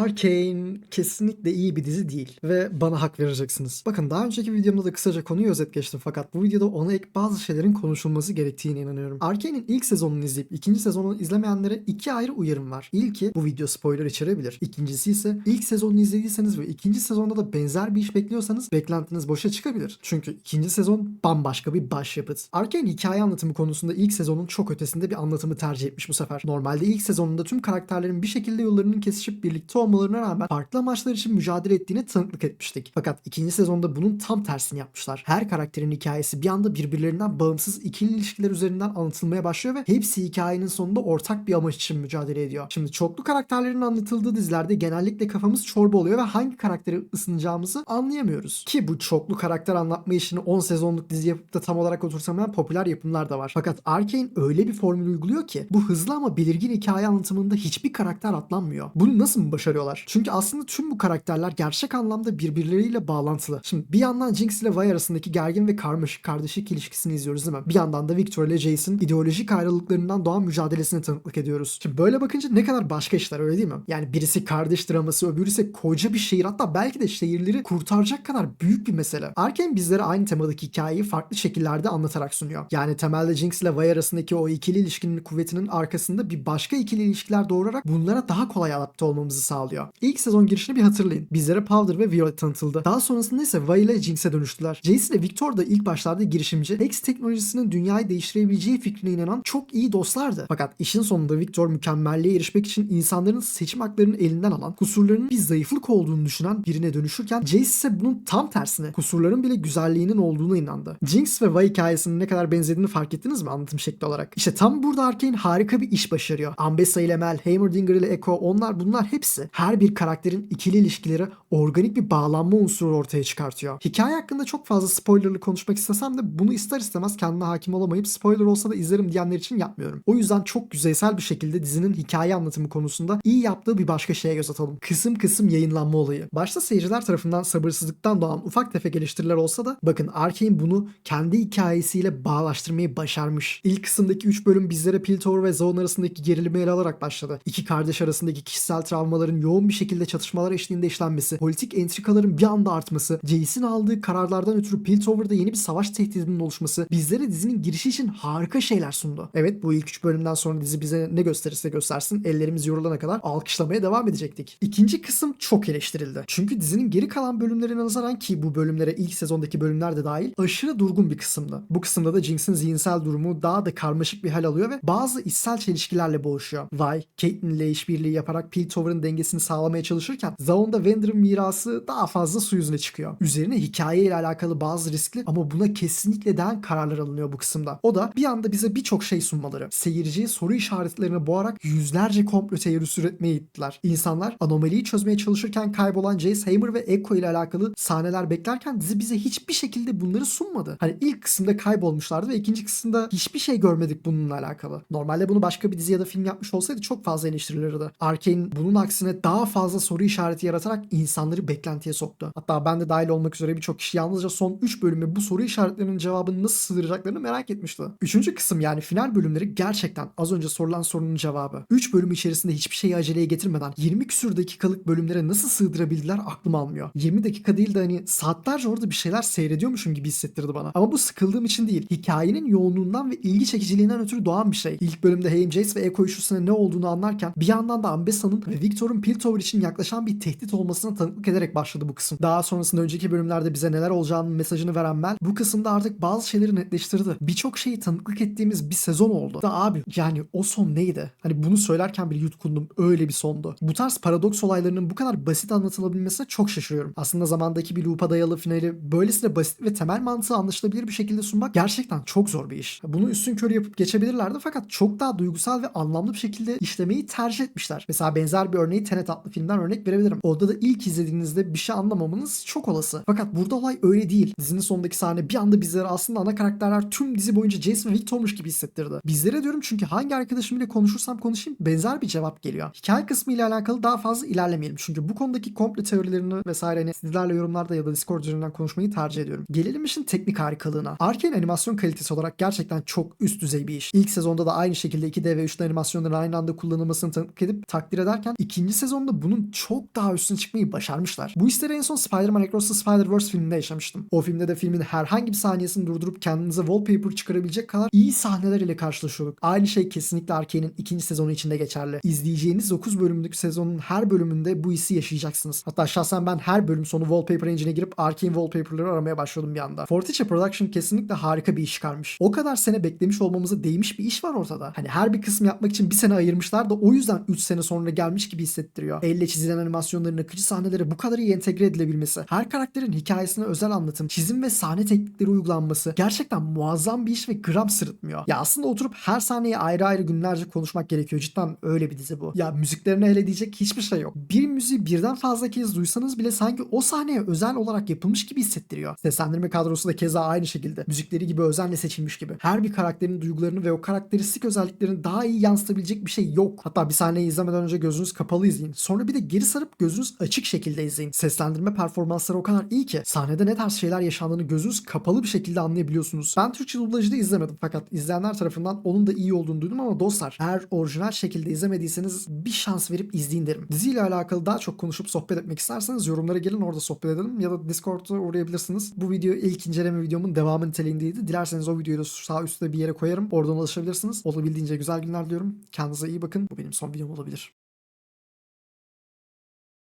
Arcane kesinlikle iyi bir dizi değil ve bana hak vereceksiniz. Bakın daha önceki videomda da kısaca konuyu özet geçtim fakat bu videoda ona ek bazı şeylerin konuşulması gerektiğine inanıyorum. Arcane'in ilk sezonunu izleyip ikinci sezonunu izlemeyenlere iki ayrı uyarım var. İlki bu video spoiler içerebilir. İkincisi ise ilk sezonunu izlediyseniz ve ikinci sezonda da benzer bir iş bekliyorsanız beklentiniz boşa çıkabilir. Çünkü ikinci sezon bambaşka bir başyapıt. Arcane hikaye anlatımı konusunda ilk sezonun çok ötesinde bir anlatımı tercih etmiş bu sefer. Normalde ilk sezonunda tüm karakterlerin bir şekilde yollarının kesişip birlikte olmalarına rağmen farklı amaçlar için mücadele ettiğine tanıklık etmiştik. Fakat ikinci sezonda bunun tam tersini yapmışlar. Her karakterin hikayesi bir anda birbirlerinden bağımsız ikili ilişkiler üzerinden anlatılmaya başlıyor ve hepsi hikayenin sonunda ortak bir amaç için mücadele ediyor. Şimdi çoklu karakterlerin anlatıldığı dizilerde genellikle kafamız çorba oluyor ve hangi karaktere ısınacağımızı anlayamıyoruz. Ki bu çoklu karakter anlatma işini 10 sezonluk dizi yapıp da tam olarak otursamayan popüler yapımlar da var. Fakat Arcane öyle bir formül uyguluyor ki bu hızlı ama belirgin hikaye anlatımında hiçbir karakter atlanmıyor. Bunu nasıl mı başarıyorlar? Çünkü aslında tüm bu karakterler gerçek anlamda birbirleriyle bağlantılı. Şimdi bir yandan Jinx ile Vi arasındaki gergin ve karmaşık kardeşlik ilişkisini izliyoruz değil mi? Bir yandan da Victor ile Jace'in ideolojik ayrılıklarından doğan mücadelesine tanıklık ediyoruz. Şimdi böyle bakınca ne kadar başka işler öyle değil mi? Yani birisi kardeş draması, öbürü ise koca bir şehir hatta belki de şehirleri kurtaracak kadar büyük bir mesele. Arcane bizlere aynı temadaki hikayeyi farklı şekillerde anlatarak sunuyor. Yani temelde Jinx ile Vi arasındaki o ikili ilişkinin kuvvetinin arkasında bir başka ikili ilişkiler doğurarak bunlara daha kolay adapte olmamızı sağlıyor. İlk sezon girişini bir hatırlayın. Bizlere Powder ve Violet tanıtıldı. Daha sonrasında ise Vi ile Jinx'e dönüştüler. Jace ile Victor da ilk başlarda girişimci, Hex teknolojisinin dünyayı değiştirebileceği fikrine inanan çok iyi dostlardı. Fakat işin sonunda Victor mükemmelliğe erişmek için insanların seçim haklarını elinden alan, kusurlarının bir zayıflık olduğunu düşünen birine dönüşürken Jace ise bunun tam tersine kusurların bile güzelliğinin olduğuna inandı. Jinx ve Vi hikayesinin ne kadar benzediğini fark ettiniz mi anlatım şekli olarak? İşte tam burada Arcane harika bir iş başarıyor. Ambessa ile Mel, Heimerdinger ile Echo onlar bunlar hepsi her bir karakterin ikili ilişkileri organik bir bağlanma unsuru ortaya çıkartıyor. Hikaye hakkında çok fazla spoilerlı konuşmak istesem de bunu ister istemez kendime hakim olamayıp spoiler olsa da izlerim diyenler için yapmıyorum. O yüzden çok yüzeysel bir şekilde dizinin hikaye anlatımı konusunda iyi yaptığı bir başka şeye göz atalım. Kısım kısım yayınlanma olayı. Başta seyirciler tarafından sabırsızlıktan doğan ufak tefek eleştiriler olsa da bakın Arkane bunu kendi hikayesiyle bağlaştırmayı başarmış. İlk kısımdaki 3 bölüm bizlere Piltover ve Zaun arasındaki gerilimi ele alarak başladı. İki kardeş arasındaki kişisel travmaların yoğun bir şekilde çatışmalar eşliğinde işlenmesi, politik entrikaların bir anda artması, Jace'in aldığı kararlardan ötürü Piltover'da yeni bir savaş tehdidinin oluşması bizlere dizinin girişi için harika şeyler sundu. Evet bu ilk 3 bölümden sonra dizi bize ne gösterirse göstersin ellerimiz yorulana kadar alkışlamaya devam edecektik. İkinci kısım çok eleştirildi. Çünkü dizinin geri kalan bölümlerine nazaran ki bu bölümlere ilk sezondaki bölümler de dahil aşırı durgun bir kısımdı. Bu kısımda da Jinx'in zihinsel durumu daha da karmaşık bir hal alıyor ve bazı içsel çelişkilerle boğuşuyor. Vi, Caitlyn ile işbirliği yaparak Piltover'ın dengesini sağlamaya çalışırken Zaun'da Wender'ın mirası daha fazla su yüzüne çıkıyor. Üzerine hikaye ile alakalı bazı riskli ama buna kesinlikle değen kararlar alınıyor bu kısımda. O da bir anda bize birçok şey sunmaları. Seyirciyi soru işaretlerine boğarak yüzlerce komplo teorisi üretmeye ittiler. İnsanlar anomaliyi çözmeye çalışırken kaybolan Jace Hamer ve Echo ile alakalı sahneler beklerken dizi bize hiçbir şekilde bunları sunmadı. Hani ilk kısımda kaybolmuşlardı ve ikinci kısımda hiçbir şey görmedik bununla alakalı. Normalde bunu başka bir dizi ya da film yapmış olsaydı çok fazla eleştirilirdi. Arkane bunun aksine daha fazla soru işareti yaratarak insanları beklentiye soktu. Hatta ben de dahil olmak üzere birçok kişi yalnızca son 3 bölümü bu soru işaretlerinin cevabını nasıl sığdıracaklarını merak etmişti. Üçüncü kısım yani final bölümleri gerçekten az önce sorulan sorunun cevabı. 3 bölüm içerisinde hiçbir şeyi aceleye getirmeden 20 küsür dakikalık bölümlere nasıl sığdırabildiler aklım almıyor. 20 dakika değil de hani saatlerce orada bir şeyler seyrediyormuşum gibi hissettirdi bana. Ama bu sıkıldığım için değil. Hikayenin yoğunluğundan ve ilgi çekiciliğinden ötürü doğan bir şey. İlk bölümde Haim Jace ve üçlüsüne ne olduğunu anlarken bir yandan da Ambessa'nın ve Victor'un Piltover için yaklaşan bir tehdit olmasına tanıklık ederek başladı bu kısım. Daha sonrasında önceki bölümlerde bize neler olacağının mesajını veren Mel bu kısımda artık bazı şeyleri netleştirdi. Birçok şeyi tanıklık ettiğimiz bir sezon oldu. Da abi yani o son neydi? Hani bunu söylerken bile yutkundum. Öyle bir sondu. Bu tarz paradoks olaylarının bu kadar basit anlatılabilmesine çok şaşırıyorum. Aslında zamandaki bir loop'a dayalı finali böylesine basit ve temel mantığı anlaşılabilir bir şekilde sunmak gerçekten çok zor bir iş. Bunu üstün körü yapıp geçebilirlerdi fakat çok daha duygusal ve anlamlı bir şekilde işlemeyi tercih etmişler. Mesela benzer bir örneği Tenet adlı filmden örnek verebilirim. Orada da ilk izlediğinizde bir şey anlamamanız çok olası. Fakat burada olay öyle değil. Dizinin sonundaki sahne bir anda bizlere aslında ana karakterler tüm dizi boyunca Jace ve Victor'muş gibi hissettirdi. Bizlere diyorum çünkü hangi arkadaşım ile konuşursam konuşayım benzer bir cevap geliyor. Hikaye kısmı ile alakalı daha fazla ilerlemeyelim. Çünkü bu konudaki komple teorilerini vesaire hani sizlerle yorumlarda ya da Discord üzerinden konuşmayı tercih ediyorum. Gelelim işin teknik harikalığına. Arkane animasyon kalitesi olarak gerçekten çok üst düzey bir iş. İlk sezonda da aynı şekilde 2D ve 3D animasyonların aynı anda kullanılmasını tanıklık edip takdir ederken ikinci sezon sezonda bunun çok daha üstüne çıkmayı başarmışlar. Bu hisleri en son Spider-Man Across the Spider-Verse filminde yaşamıştım. O filmde de filmin herhangi bir saniyesini durdurup kendinize wallpaper çıkarabilecek kadar iyi sahneler ile karşılaşıyorduk. Aynı şey kesinlikle Arkane'in ikinci sezonu içinde geçerli. İzleyeceğiniz 9 bölümlük sezonun her bölümünde bu hissi yaşayacaksınız. Hatta şahsen ben her bölüm sonu Wallpaper Engine'e girip Arkane wallpaper'ları aramaya başladım bir anda. Fortiche Production kesinlikle harika bir iş çıkarmış. O kadar sene beklemiş olmamıza değmiş bir iş var ortada. Hani her bir kısmı yapmak için bir sene ayırmışlar da o yüzden 3 sene sonra gelmiş gibi hissettiriyor. Elle çizilen animasyonların akıcı sahneleri bu kadar iyi entegre edilebilmesi, her karakterin hikayesine özel anlatım, çizim ve sahne teknikleri uygulanması gerçekten muazzam bir iş ve gram sırıtmıyor. Ya aslında oturup her sahneyi ayrı ayrı günlerce konuşmak gerekiyor. Cidden öyle bir dizi bu. Ya müziklerine hele diyecek hiçbir şey yok. Bir müziği birden fazla kez duysanız bile sanki o sahneye özel olarak yapılmış gibi hissettiriyor. Seslendirme kadrosu da keza aynı şekilde. Müzikleri gibi özenle seçilmiş gibi. Her bir karakterin duygularını ve o karakteristik özelliklerini daha iyi yansıtabilecek bir şey yok. Hatta bir sahneyi izlemeden önce gözünüz kapalı izleyin. Sonra bir de geri sarıp gözünüz açık şekilde izleyin. Seslendirme performansları o kadar iyi ki sahnede ne tarz şeyler yaşandığını gözünüz kapalı bir şekilde anlayabiliyorsunuz. Ben Türkçe dublajı da izlemedim fakat izleyenler tarafından onun da iyi olduğunu duydum ama dostlar eğer orijinal şekilde izlemediyseniz bir şans verip izleyin derim. Diziyle alakalı daha çok konuşup sohbet etmek isterseniz yorumlara gelin orada sohbet edelim ya da Discord'a uğrayabilirsiniz. Bu video ilk inceleme videomun devamı niteliğindeydi. Dilerseniz o videoyu da sağ üstte bir yere koyarım. Oradan ulaşabilirsiniz. Olabildiğince güzel günler diliyorum. Kendinize iyi bakın. Bu benim son videom olabilir.